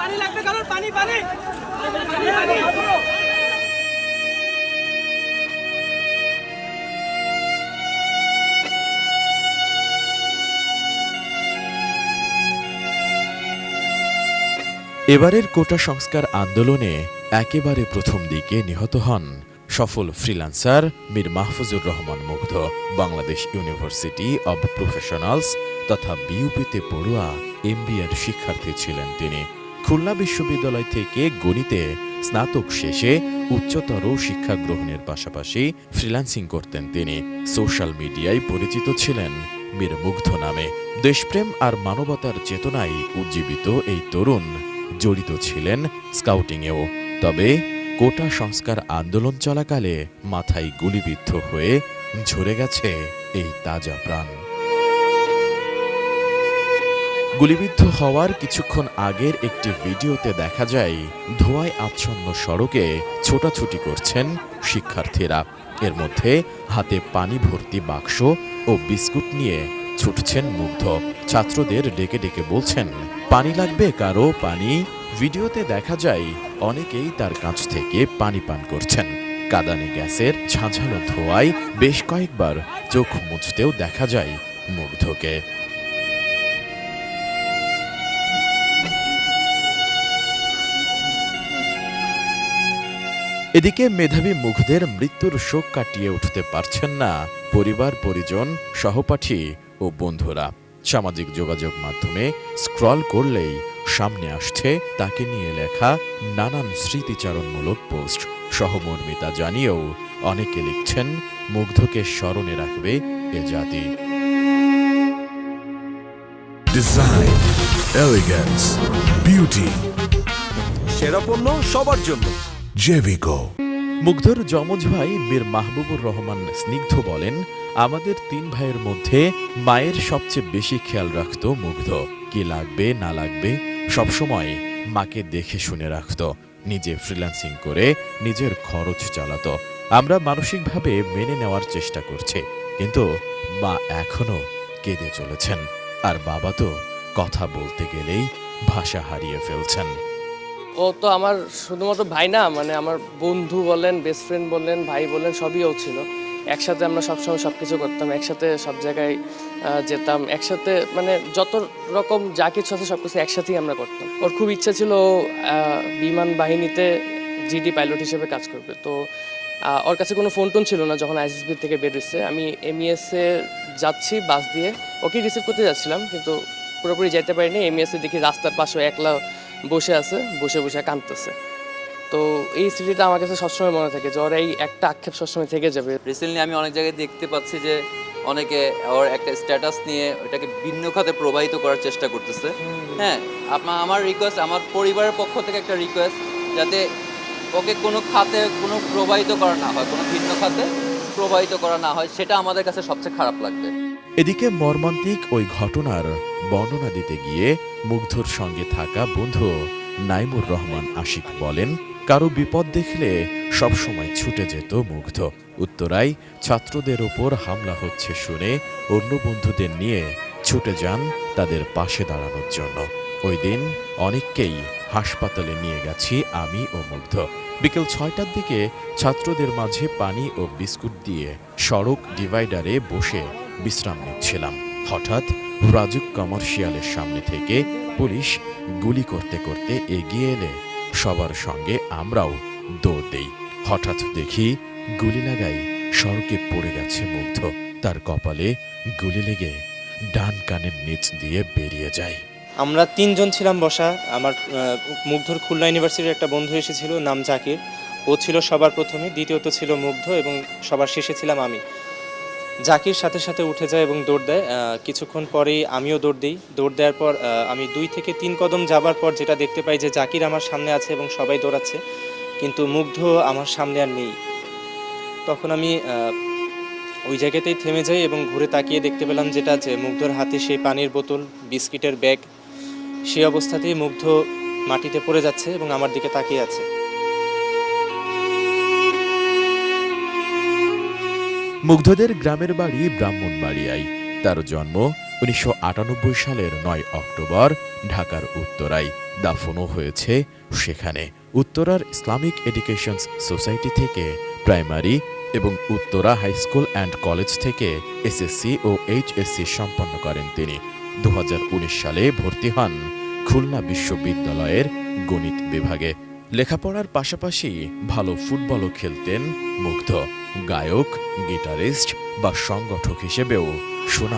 পানি লাগবে কারণ পানি পানি। এবারের কোটা সংস্কার আন্দোলনে একেবারে প্রথম দিকে নিহত হন সফল ফ্রিল্যান্সার মীর মাহফুজুর রহমান মুগ্ধ। বাংলাদেশ ইউনিভার্সিটি অব প্রফেশনালস তথা বিউপিতে পড়ুয়া এমবিএর শিক্ষার্থী ছিলেন তিনি। খুলনা বিশ্ববিদ্যালয় থেকে গণিতে স্নাতক শেষে উচ্চতর শিক্ষা গ্রহণের পাশাপাশি ফ্রিল্যান্সিং করতেন তিনি। সোশ্যাল মিডিয়ায় পরিচিত ছিলেন মীর মুগ্ধ নামে। দেশপ্রেম আর মানবতার চেতনায় উজ্জীবিত এই তরুণ জড়িত ছিলেন স্কাউটিংয়েও তবে কোটা সংস্কার আন্দোলন চলাকালে মাথায় গুলিবিদ্ধ হয়ে ঝরে গেছে এই তাজা প্রাণ। গুলিবিদ্ধ হওয়ার কিছুক্ষণ আগের একটি ভিডিওতে দেখা যায়, ধোঁয়ায় আচ্ছন্ন সড়কে ছোটাছুটি করছেন শিক্ষার্থীরা। এর মধ্যে হাতে পানি ভর্তি বাক্স ও বিস্কুট নিয়ে ছুটছেন মুগ্ধ। ছাত্রদের ডেকে ডেকে বলছেন, পানি লাগবে কারও? পানি? ভিডিওতে দেখা যায়, অনেকেই তার কাছ থেকে পানি পান করছেন। কাদানে গ্যাসের ঝাঁঝালো ধোঁয়ায় বেশ কয়েকবার চোখ মুছতেও দেখা যায় মুগ্ধকে। এদিকে মেধাবী মুগ্ধের মৃত্যুর শোক কাটিয়ে উঠতে পারছেন না পরিবার পরিজন সহপাঠী ও বন্ধুরা। সামাজিক যোগাযোগ মাধ্যমে স্ক্রল করলেই সামনে আসছে তাকে নিয়ে লেখা নানান স্মৃতিচারণমূলক পোস্ট। সহমর্মিতা জানিয়েও অনেকে লিখছেন মুগ্ধকে স্মরণে রাখবে এ জাতি। Elegance, beauty, সেরা পণ্য সবার জন্য। Jevico. মুগ্ধর যমজ ভাই মীর মাহবুবুর রহমান স্নিগ্ধ বলেন, আমাদের তিন ভাইয়ের মধ্যে মায়ের সবচেয়ে বেশি খেয়াল রাখত মুগ্ধ। কি লাগবে, না লাগবে সবসময় মাকে দেখে শুনে রাখত। নিজে ফ্রিল্যান্সিং করে নিজের খরচ চালাতো। আমরা মানসিকভাবে মেনে নেওয়ার চেষ্টা করছি, কিন্তু মা এখনও কেঁদে চলেছেন। আর বাবা তো কথা বলতে গেলেই ভাষা হারিয়ে ফেলছেন। ও তো আমার শুধুমাত্র ভাই না মানে আমার বন্ধু বলেন বেস্ট ফ্রেন্ড বলেন, ভাই বলেন, সবই ও ছিল। একসাথে আমরা সবসময় সব কিছু করতাম, একসাথে সব জায়গায় যেতাম, একসাথে মানে যত রকম যা কিছু আছে সব কিছু একসাথেই আমরা করতাম। ওর খুব ইচ্ছা ছিল বিমান বাহিনীতে জিডি পাইলট হিসেবে কাজ করবে। তো ওর কাছে কোনো ফোন টোন ছিল না যখন আইএসবি থেকে বের হয়েছে। আমি এমইএসে যাচ্ছি বাস দিয়ে। ওকে রিসিভ করতে যাচ্ছিলাম, কিন্তু পুরোপুরি যেতে পারিনি। এমইএসে দেখি রাস্তার পাশে একলা বসে আছে বসে বসে কাঁদতেছে। তো এই স্মৃতিটা আমার কাছে সবসময় মনে থাকে যে ওর এই একটা আক্ষেপ সবসময় থেকে যাবে। রিসেন্টলি আমি অনেক জায়গায় দেখতে পাচ্ছি যে অনেকে ওর একটা স্ট্যাটাস নিয়ে ওটাকে ভিন্ন খাতে প্রবাহিত করার চেষ্টা করতেছে। হ্যাঁ আপনার আমার রিকোয়েস্ট আমার পরিবারের পক্ষ থেকে একটা রিকোয়েস্ট যাতে ওকে কোনো খাতে কোনো প্রবাহিত করা না হয় কোনো ভিন্ন খাতে প্রবাহিত করা না হয় সেটা আমাদের কাছে সবচেয়ে খারাপ লাগবে। এদিকে মর্মান্তিক ওই ঘটনার বর্ণনা দিতে গিয়ে মুগ্ধর সঙ্গে থাকা বন্ধু নাইমুর রহমান আশিক বলেন, কারও বিপদ দেখলে সবসময় ছুটে যেত মুগ্ধ। উত্তরায় ছাত্রদের ওপর হামলা হচ্ছে শুনে অন্য বন্ধুদের নিয়ে ছুটে যান তাদের পাশে দাঁড়ানোর জন্য। ওই দিন অনেককেই হাসপাতালে নিয়ে গেছি আমি ও মুগ্ধ। বিকেল ছয়টার দিকে ছাত্রদের মাঝে পানি ও বিস্কুট দিয়ে সড়ক ডিভাইডারে বসে বিশ্রাম নিচ্ছিলাম। হঠাৎ রাজুক কমার্শিয়ালের সামনে থেকে পুলিশ গুলি করতে করতে এগিয়ে এলে। সবার সঙ্গে আমরাও দৌড় দেই। হঠাৎ দেখি গুলি লাগাই সড়কে পড়ে গেছে মুগ্ধ। তার কপালে গুলি লেগে ডান কানের নিচ দিয়ে বেরিয়ে যায়। আমরা তিনজন ছিলাম বসা। আমার মুগ্ধর খুলনা ইউনিভার্সিটির একটা বন্ধু এসেছিল, নাম জাকির। ও ছিল সবার প্রথমে, দ্বিতীয়ত ছিল মুগ্ধ এবং সবার শেষে ছিলাম আমি। জাকির সাথে সাথে উঠে যায় এবং দৌড় দেয়। কিছুক্ষণ পরেই আমিও দৌড় দিই। দৌড় দেওয়ার পর আমি দুই থেকে তিন কদম যাবার পর যেটা দেখতে পাই যে জাকির আমার সামনে আছে এবং সবাই দৌড়াচ্ছে। কিন্তু মুগ্ধ আমার সামনে আর নেই। তখন আমি ওই জায়গাতেই থেমে যাই এবং ঘুরে তাকিয়ে দেখতে পেলাম যেটা যে মুগ্ধর হাতে সেই পানির বোতল, বিস্কিটের ব্যাগ, সেই অবস্থাতেই মুগ্ধ মাটিতে পড়ে যাচ্ছে এবং আমার দিকে তাকিয়ে আছে। মুগ্ধদের গ্রামের বাড়ি ব্রাহ্মণবাড়িয়ায়। তার জন্ম উনিশশো আটানব্বই সালের নয় অক্টোবর, ঢাকার উত্তরায়। দাফনও হয়েছে সেখানে। উত্তরার ইসলামিক এডুকেশন সোসাইটি থেকে প্রাইমারি এবং Uttara high school and college থেকে এসএসসি ও এইচএসসি সম্পন্ন করেন তিনি। দু হাজার উনিশ সালে ভর্তি হন খুলনা বিশ্ববিদ্যালয়ের গণিত বিভাগে। লেখাপড়ার পাশাপাশি ভালো ফুটবলও খেলতেন মুগ্ধ। গায়ক গিটারিস্ট বা সংগঠক হিসেবেও সুনাম